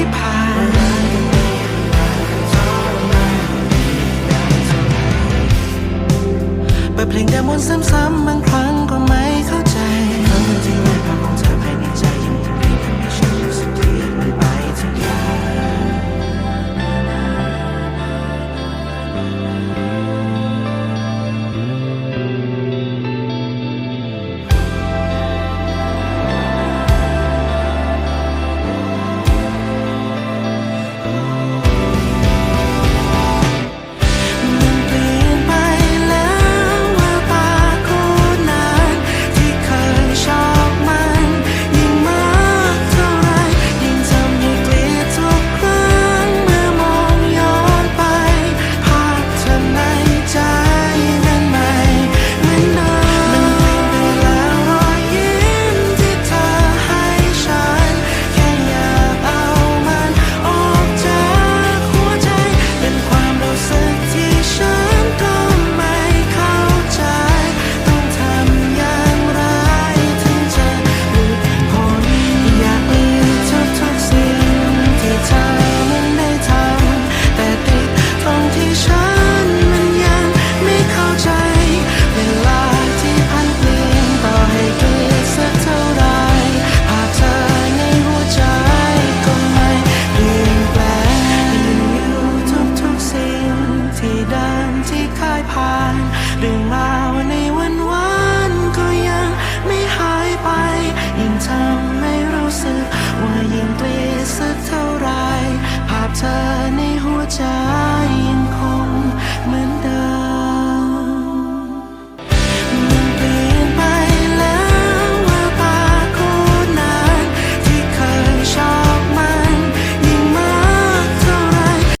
ที่ผ่านเปิดเพลงเดิมวนซ้ำๆบางครั้ง ที่เคยผ่านเรื่องมา